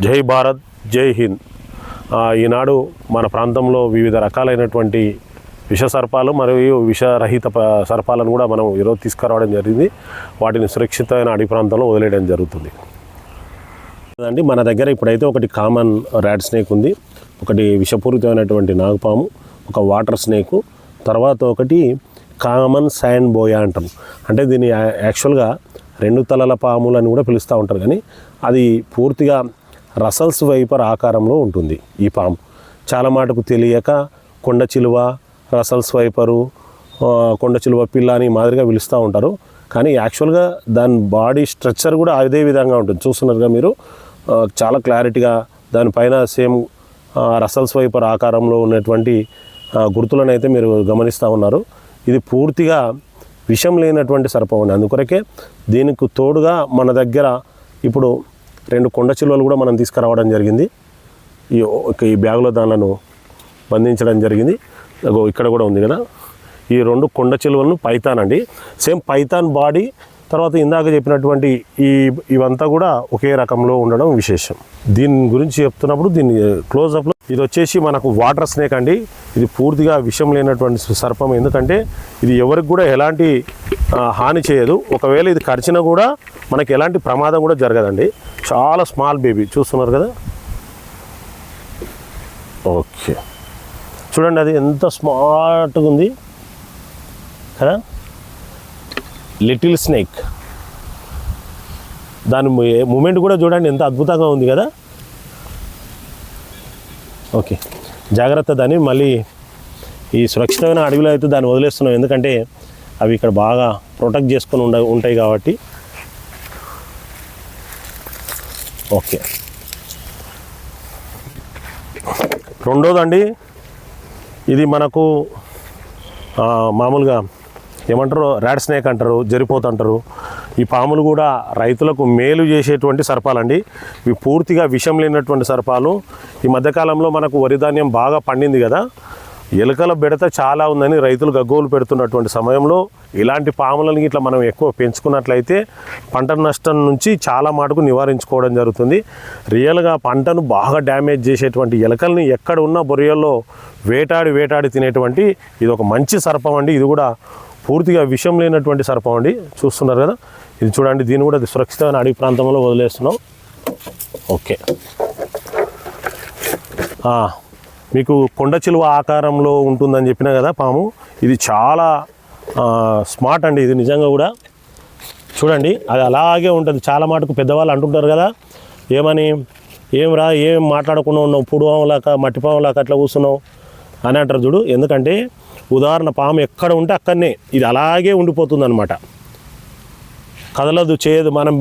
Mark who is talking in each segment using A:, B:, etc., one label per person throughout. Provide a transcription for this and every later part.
A: జై భారత్ జై హింద్. ఈనాడు మన ప్రాంతంలో వివిధ రకాలైనటువంటి విష సర్పాలు మరియు విషరహిత ప- సర్పాలను కూడా మనం ఈరోజు తీసుకురావడం జరిగింది. వాటిని సురక్షితమైన అడవి ప్రాంతంలో వదిలేయడం జరుగుతుంది. అండి మన దగ్గర ఇప్పుడైతే ఒకటి కామన్ ర్యాడ్ స్నేక్ ఉంది. ఒకటి విషపూరితమైనటువంటి నాగపాము ఒక వాటర్ స్నేకు తర్వాత ఒకటి కామన్ శాండ్ బోయా అంటాం. అంటే దీన్ని యా- యాక్చువల్గా రెండు తలల పాములు అని కూడా పిలుస్తూ ఉంటారు. కానీ అది పూర్తిగా రసల్స్ వైపర్ ఆకారంలో ఉంటుంది ఈ పాము. చాలా మాటకు తెలియక కొండ చిలువ రసల్స్ వైపరు కొండ చిలువ పిల్ల అని మాదిరిగా పిలుస్తూ ఉంటారు. కానీ యాక్చువల్గా దాని బాడీ స్ట్రక్చర్ కూడా అదే విధంగా ఉంటుంది. చూస్తున్నారుగా మీరు? చాలా క్లారిటీగా దానిపైన సేమ్ రసల్స్ వైపర్ ఆకారంలో ఉన్నటువంటి గుర్తులను అయితే మీరు గమనిస్తూ ఉన్నారు. ఇది పూర్తిగా విషం లేనటువంటి సర్పం అండి. అందుకొరకే దీనికి తోడుగా మన దగ్గర ఇప్పుడు రెండు కొండ చిలువలు కూడా మనం తీసుకురావడం జరిగింది. ఈ ఈ బ్యాగులో దానిలను బంధించడం జరిగింది. ఇక్కడ కూడా ఉంది కదా. ఈ రెండు కొండ చిలువలను పైతాన్ అండి. సేమ్ పైతాన్ బాడీ తర్వాత ఇందాక చెప్పినటువంటి ఈ ఇవంతా కూడా ఒకే రకంలో ఉండడం విశేషం. దీని గురించి చెప్తున్నప్పుడు దీన్ని క్లోజప్లో ఇది వచ్చేసి మనకు వాటర్ స్నేక్ అండి. ఇది పూర్తిగా విషం లేనటువంటి సర్పం. ఎందుకంటే ఇది ఎవరికి కూడా ఎలాంటి హాని చేయదు. ఒకవేళ ఇది కరిచినా కూడా మనకి ఎలాంటి ప్రమాదం కూడా జరగదండి. చాలా స్మాల్ బేబీ చూస్తున్నారు కదా? ఓకే చూడండి అది ఎంత స్మార్ట్గా ఉంది. కదా? Little snake. దాని మూమెంట్ కూడా చూడండి ఎంత అద్భుతంగా ఉంది కదా? ఓకే. జాగ్రత్త దాన్ని మళ్ళీ ఈ సురక్షితమైన అడవిలో అయితే దాన్ని వదిలేస్తున్నాం. ఎందుకంటే అవి ఇక్కడ బాగా ప్రొటెక్ట్ చేసుకొని ఉండ ఉంటాయి కాబట్టి. ఓకే. రెండోదండి ఇది మనకు మామూలుగా ఏమంటారు ర్యాడ్ స్నేక్ అంటారు జరిపోత అంటారు. ఈ పాములు కూడా రైతులకు మేలు చేసేటువంటి సర్పాలండి. ఇవి పూర్తిగా విషం లేనటువంటి సర్పాలు. ఈ మధ్యకాలంలో మనకు వరి ధాన్యం బాగా పండింది కదా. ఎలుకల బెడత చాలా ఉందని రైతులు గగ్గోలు పెడుతున్నటువంటి సమయంలో ఇలాంటి పాములను ఇట్లా మనం ఎక్కువ పెంచుకున్నట్లయితే పంట నష్టం నుంచి చాలా మటుకు నివారించుకోవడం జరుగుతుంది. రియల్గా పంటను బాగా డ్యామేజ్ చేసేటువంటి ఎలుకల్ని ఎక్కడ ఉన్న బొరియల్లో వేటాడి వేటాడి తినేటువంటి ఇది ఒక మంచి సర్పం అండి. ఇది కూడా పూర్తిగా విషం లేనటువంటి సర్పం అండి చూస్తున్నారు కదా? ఇది చూడండి దీన్ని కూడా సురక్షితమైన అడవి ప్రాంతంలో వదిలేస్తున్నాం. ఓకే. మీకు కొండ చిలువ ఆకారంలో ఉంటుందని చెప్పిన కదా పాము? ఇది చాలా స్మార్ట్ అండి ఇది నిజంగా కూడా. చూడండి అది అలాగే ఉంటుంది. చాలా మటుకు పెద్దవాళ్ళు అంటుంటారు కదా ఏమని? ఏం రా? ఏం మాట్లాడకుండా ఉన్నావు? పుడువాములాక మట్టి పాములాక అట్లా కూర్చున్నావు? అని అంటారు చూడు. ఎందుకంటే ఉదాహరణ పాము ఎక్కడ ఉంటే అక్కడనే ఇది అలాగే ఉండిపోతుంది అనమాట కదలదు చేయదు మనం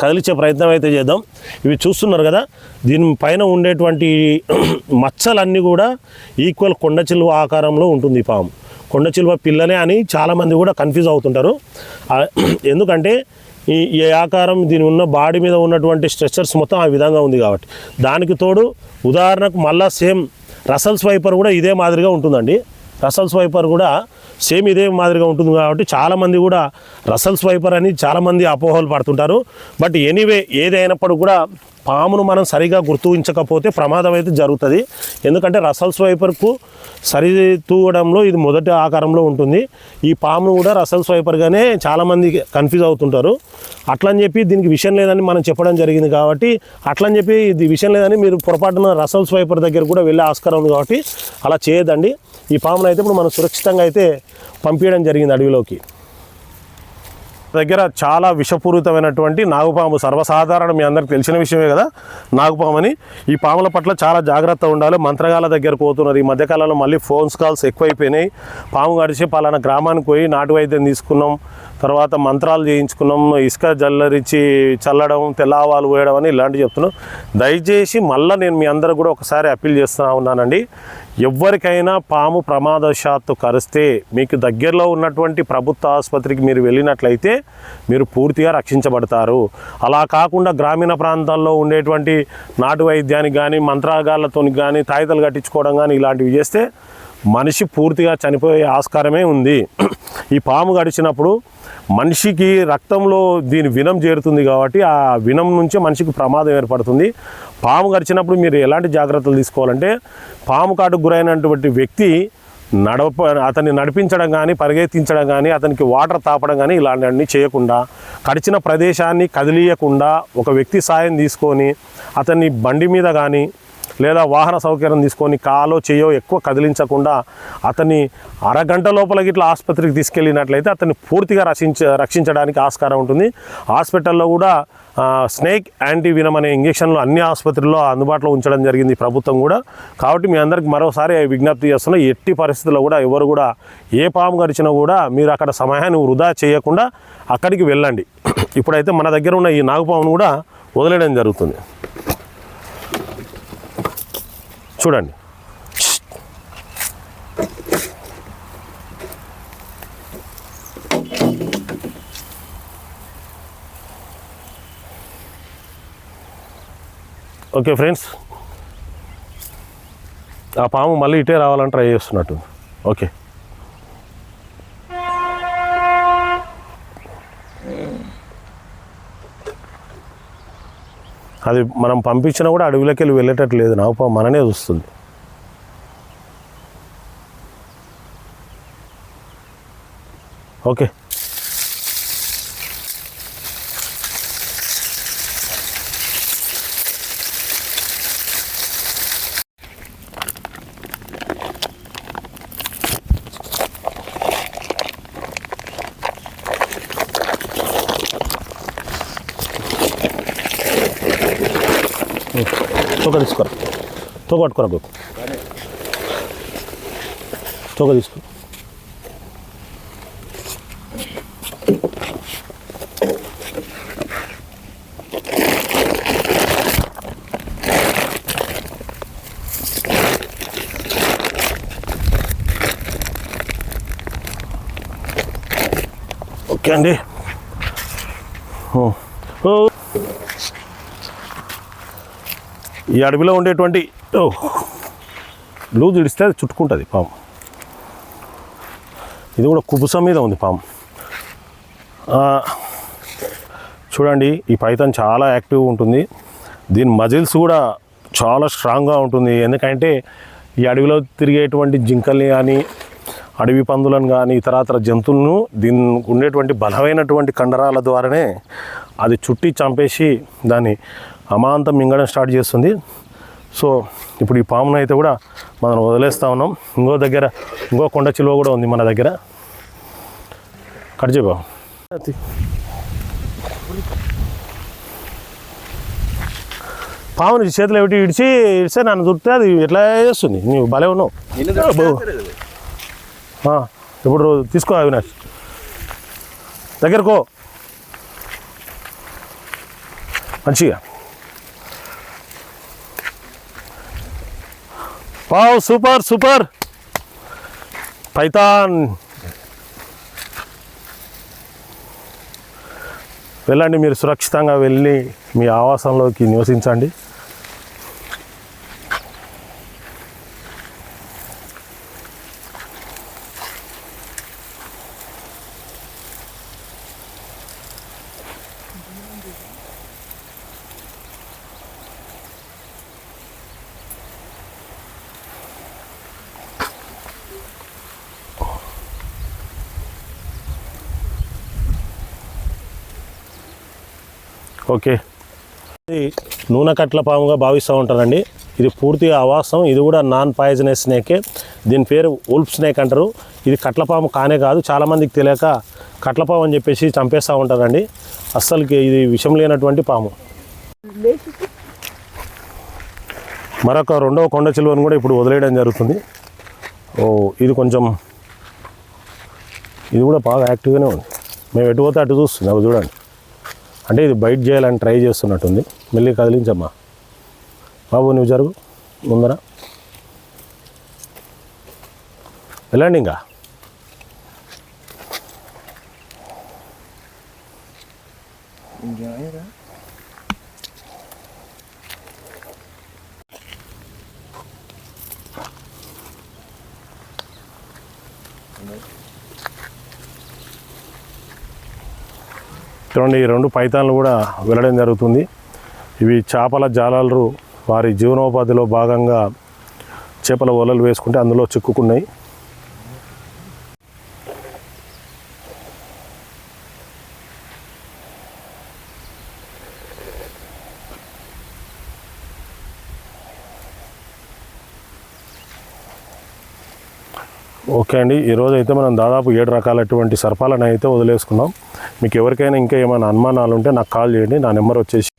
A: కదిలించే ప్రయత్నం అయితే చేద్దాం. ఇవి చూస్తున్నారు కదా దీని పైన ఉండేటువంటి మచ్చలన్నీ కూడా ఈక్వల్ కొండ చిలువ ఆకారంలో ఉంటుంది పాము. కొండ చిలువ పిల్లనే అని చాలామంది కూడా కన్ఫ్యూజ్ అవుతుంటారు. ఎందుకంటే ఈ ఏ ఆకారం దీని ఉన్న బాడీ మీద ఉన్నటువంటి స్ట్రెచర్స్ మొత్తం ఆ విధంగా ఉంది కాబట్టి. దానికి తోడు ఉదాహరణకు మళ్ళా సేమ్ రసల్స్ వైపర్ కూడా ఇదే మాదిరిగా ఉంటుందండి. రసల్స్ వైపర్ కూడా సేమ్ ఇదే మాదిరిగా ఉంటుంది కాబట్టి చాలామంది కూడా రసల్స్ వైపర్ అని చాలామంది అపోహలు పడుతుంటారు. బట్ ఎనీవే ఏదైనప్పుడు కూడా పామును మనం సరిగా గుర్తించకపోతే ప్రమాదం అయితే జరుగుతుంది. ఎందుకంటే రసల్స్ వైపర్కు సరి తూగడంలో ఇది మొదటి ఆకారంలో ఉంటుంది. ఈ పామును కూడా రసల్స్ వైపర్గానే చాలామంది కన్ఫ్యూజ్ అవుతుంటారు. అట్లని చెప్పి దీనికి విషయం లేదని మనం చెప్పడం జరిగింది కాబట్టి అట్లని చెప్పి ఇది విషయం లేదని మీరు పొరపాటున రసల్స్ వైపర్ దగ్గర కూడా వెళ్ళే ఆస్కారం ఉంది కాబట్టి అలా చేయదండి ఈ పామును అయితే ఇప్పుడు మనం సురక్షితంగా అయితే పంపించడం జరిగింది అడవిలోకి. దగ్గర చాలా విషపూరితమైనటువంటి నాగుపాము సర్వసాధారణం మీ అందరికి తెలిసిన విషయమే కదా నాగుపాము అని ఈ పాముల పట్ల చాలా జాగ్రత్త ఉండాలి. మంత్రగాల దగ్గర పోతున్నారు ఈ మధ్యకాలంలో మళ్ళీ ఫోన్స్ కాల్స్ ఎక్కువైపోయినాయి. పాము గడిచి పలానా గ్రామానికి పోయి నాటు వైద్యం తీసుకున్నాం. తర్వాత మంత్రాలు చేయించుకున్నాం ఇసుక జల్లరిచి చల్లడం తెల్లవాలు పోయడం అని ఇలాంటివి చెప్తున్నాం. దయచేసి మళ్ళీ నేను మీ అందరూ కూడా ఒకసారి అప్పీల్ చేస్తూ ఉన్నానండి. ఎవరికైనా పాము ప్రమాదశాత్తు కరిస్తే మీకు దగ్గరలో ఉన్నటువంటి ప్రభుత్వ ఆసుపత్రికి మీరు వెళ్ళినట్లయితే మీరు పూర్తిగా రక్షించబడతారు. అలా కాకుండా గ్రామీణ ప్రాంతాల్లో ఉండేటువంటి నాటు వైద్యానికి కానీ మంత్రాగాలతో కానీ తాయితలు కట్టించుకోవడం కానీ ఇలాంటివి చేస్తే మనిషి పూర్తిగా చనిపోయే ఆస్కారమే ఉంది. ఈ పాము గడిచినప్పుడు మనిషికి రక్తంలో దీని వినం చేరుతుంది కాబట్టి ఆ వినం నుంచి మనిషికి ప్రమాదం ఏర్పడుతుంది. పాము గడిచినప్పుడు మీరు ఎలాంటి జాగ్రత్తలు తీసుకోవాలంటే పాము కాటుకు గురైనటువంటి వ్యక్తి నడప అతన్ని నడిపించడం కానీ పరిగెత్తించడం కానీ అతనికి వాటర్ తాపడం కానీ ఇలాంటివన్నీ చేయకుండా కడిచిన ప్రదేశాన్ని కదిలియకుండా ఒక వ్యక్తి సాయం తీసుకొని అతన్ని బండి మీద కానీ లేదా వాహన సౌకర్యం తీసుకొని కాలో చేయో ఎక్కువ కదిలించకుండా అతన్ని అరగంట లోపల ఇట్లా ఆసుపత్రికి తీసుకెళ్ళినట్లయితే అతన్ని పూర్తిగా రక్షించ రక్షించడానికి ఆస్కారం ఉంటుంది. హాస్పిటల్లో కూడా స్నేక్ యాంటీ అనే ఇంజక్షన్లు అన్ని ఆసుపత్రుల్లో అందుబాటులో ఉంచడం జరిగింది ప్రభుత్వం కూడా. కాబట్టి మీ అందరికి మరోసారి విజ్ఞప్తి చేస్తున్నా ఎట్టి పరిస్థితుల్లో కూడా ఎవరు కూడా ఏ పాము గడిచినా కూడా మీరు అక్కడ సమయాన్ని వృధా చేయకుండా అక్కడికి వెళ్ళండి. ఇప్పుడైతే మన దగ్గర ఉన్న ఈ నాగుపామును కూడా వదిలేయడం జరుగుతుంది. చూడండి. Okay friends. ఆ పాము మళ్ళీ ఇటే రావాలని ట్రై చేస్తున్నట్టు ఓకే. అది మనం పంపించినా కూడా అడవిలోకి వెళ్ళి వెళ్ళేటట్టు లేదు. నా పాము మననే చూస్తుంది. ఓకే. తోక తీసుకోరా. తోక పట్టుకోరా గోకు తోక తీసుకో. ఓకే అండి. ఓ ఓ ఈ అడవిలో ఉండేటువంటి ఓ, లూజ్ ఇడిస్తే అది చుట్టుకుంటుంది పాము. ఇది కూడా కుబుసం మీద ఉంది పాము. చూడండి ఈ పైథాన్ చాలా యాక్టివ్ ఉంటుంది. దీని మజిల్స్ కూడా చాలా స్ట్రాంగ్గా ఉంటుంది. ఎందుకంటే ఈ అడవిలో తిరిగేటువంటి జింకల్ని కానీ అడవి పందులను కానీ ఇతరాతర జంతువులను దీని ఉండేటువంటి బలమైనటువంటి కండరాల ద్వారానే అది చుట్టి చంపేసి దాన్ని అమాంతం మింగడం స్టార్ట్ చేస్తుంది. సో ఇప్పుడు ఈ పామును అయితే కూడా మనం వదిలేస్తూ ఉన్నాం. ఇంకో దగ్గర ఇంకో కొండ చిలువ కూడా ఉంది మన దగ్గర. కట్ చేయ బాబు. పాముని చేతిలో పెట్టి ఇడిచి ఇడిస్తే నన్ను చుడితే అది ఎట్లా చేస్తుంది? నువ్వు భలే ఉన్నావు. ఇప్పుడు తీసుకో అవినాష్. దగ్గరకో మంచిగా. Wow super super. పైతాన్. వెళ్ళండి మీరు సురక్షితంగా వెళ్ళి మీ ఆవాసంలోకి నివసించండి. ఓకే. ఇది నూనె కట్ల పాముగా భావిస్తూ ఉంటారండి. ఇది పూర్తిగా అవాసం ఇది కూడా నాన్ పాయిజనస్ స్నేకే. దీని పేరు ఉల్ఫ్ స్నేక్ అంటారు. ఇది కట్ల పాము కానే కాదు చాలామందికి తెలియక కట్లపాము అని చెప్పేసి చంపేస్తూ ఉంటారండి. అస్సలకి ఇది విషం లేనటువంటి పాము. మరొక రెండవ కొండ చిలువను కూడా ఇప్పుడు వదిలేయడం జరుగుతుంది. ఓ ఇది కొంచెం ఇది కూడా బాగా యాక్టివ్గానే ఉంది. మేము ఎటు పోతే అటు చూస్తుంది. అవి చూడండి. అంటే ఇది బయట చేయాలని ట్రై చేస్తున్నట్టుంది. మళ్ళీ కదిలించమ్మా. బాబు నువ్వు జరుగు. ముందర. వెళ్ళండి ఇంకా. చూడండి ఈ రెండు పైతాన్లు కూడా వెళ్ళడం జరుగుతుంది. ఇవి చేపల జాలాలు వారి జీవనోపాధిలో భాగంగా చేపల వలలు వేసుకుంటే అందులో చిక్కుకున్నాయి. ఓకే అండి ఈరోజు అయితే మనం దాదాపు ఏడు రకాలటువంటి సర్పాలను అయితే వదిలేసుకున్నాం. మీకు ఎవరికైనా ఇంకా ఏమైనా అనుమానాలు ఉంటే నాకు కాల్ చేయండి నా నెంబర్ వచ్చేసి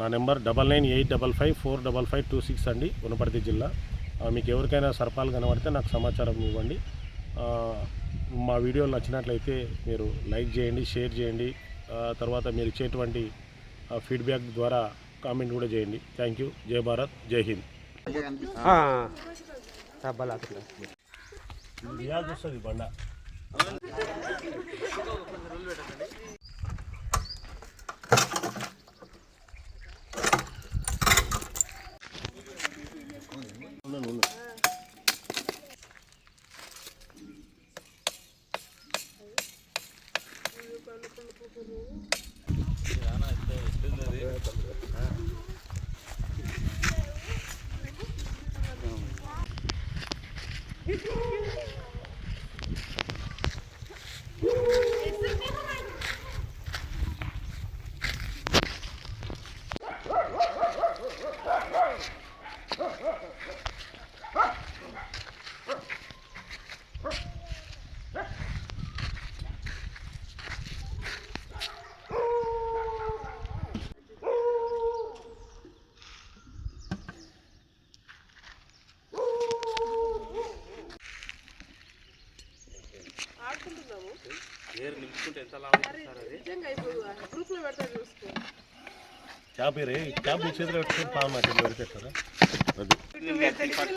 A: నా number double nine eight double five four double five two six అండి గుణపర్తి జిల్లా మీకు ఎవరికైనా సర్పాలు కనబడితే నాకు సమాచారం ఇవ్వండి మా వీడియోలు నచ్చినట్లయితే మీరు లైక్ చేయండి షేర్ చేయండి తర్వాత మీరు ఇచ్చేటువంటి ఫీడ్బ్యాక్ ద్వారా కామెంట్ కూడా చేయండి థ్యాంక్ యూ జై భారత్ జై హింద్ వస్తుంది బండ Ai, meu Deus. క్యాబ్ రే క్యాబ్ చేతిలో పెట్టుకుని పాము అది.